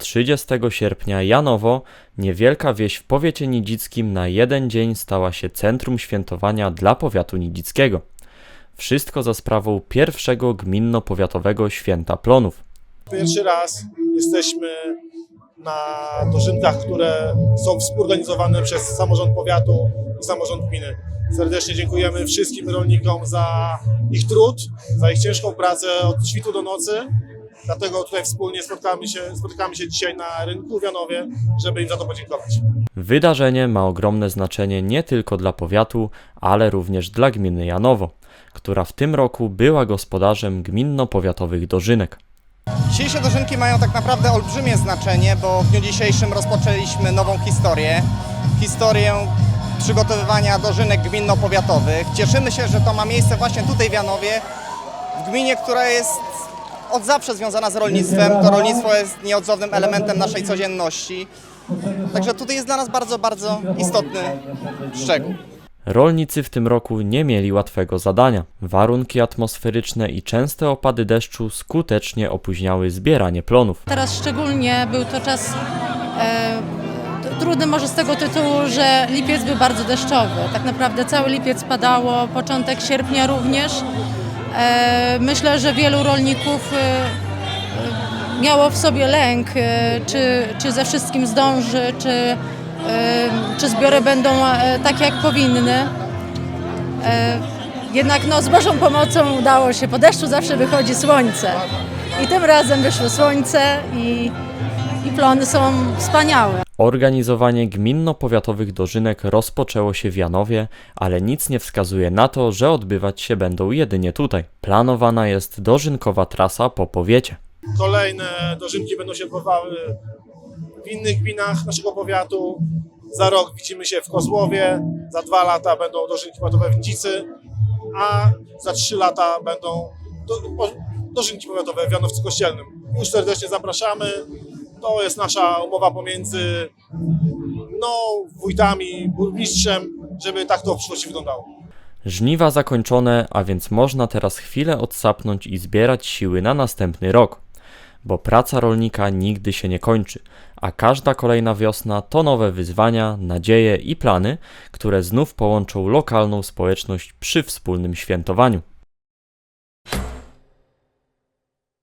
30 sierpnia Janowo, niewielka wieś w powiecie nidzickim, na jeden dzień stała się centrum świętowania dla powiatu nidzickiego. Wszystko za sprawą pierwszego gminno-powiatowego święta plonów. Pierwszy raz jesteśmy na dożynkach, które są współorganizowane przez samorząd powiatu i samorząd gminy. Serdecznie dziękujemy wszystkim rolnikom za ich trud, za ich ciężką pracę od świtu do nocy. Dlatego tutaj wspólnie spotkamy się, spotykamy się dzisiaj na rynku w Janowie, żeby im za to podziękować. Wydarzenie ma ogromne znaczenie nie tylko dla powiatu, ale również dla gminy Janowo, która w tym roku była gospodarzem gminno-powiatowych dożynek. Dzisiejsze dożynki mają tak naprawdę olbrzymie znaczenie, bo w dniu dzisiejszym rozpoczęliśmy nową historię. Historię przygotowywania dożynek gminno-powiatowych. Cieszymy się, że to ma miejsce właśnie tutaj w Janowie, w gminie, która jest od zawsze związana z rolnictwem. To rolnictwo jest nieodzownym elementem naszej codzienności. Także tutaj jest dla nas bardzo, bardzo istotny szczegół. Rolnicy w tym roku nie mieli łatwego zadania. Warunki atmosferyczne i częste opady deszczu skutecznie opóźniały zbieranie plonów. Teraz szczególnie był to czas e, trudny może z tego tytułu, że lipiec był bardzo deszczowy. Tak naprawdę cały lipiec padało, początek sierpnia również. E, myślę, że wielu rolników e, e, miało w sobie lęk, czy, czy ze wszystkim zdąży, czy, czy zbiory będą takie jak powinny. Jednak no, z Bożą pomocą udało się. Po deszczu zawsze wychodzi słońce. I tym razem wyszło słońce i, i plony są wspaniałe. Organizowanie gminno-powiatowych dożynek rozpoczęło się w Janowie, ale nic nie wskazuje na to, że odbywać się będą jedynie tutaj. Planowana jest dożynkowa trasa po powiecie. Kolejne dożynki będą się odbywały w innych gminach naszego powiatu. Za rok widzimy się w Kozłowie, za dwa lata będą dożynki powiatowe w Nidzicy, a za trzy lata będą do, dożynki powiatowe w Janowcu Kościelnym. Już serdecznie zapraszamy. To jest nasza umowa pomiędzy mną, wójtami, burmistrzem, żeby tak to w przyszłości wyglądało. Żniwa zakończone, a więc można teraz chwilę odsapnąć i zbierać siły na następny rok. Bo praca rolnika nigdy się nie kończy, a każda kolejna wiosna to nowe wyzwania, nadzieje i plany, które znów połączą lokalną społeczność przy wspólnym świętowaniu.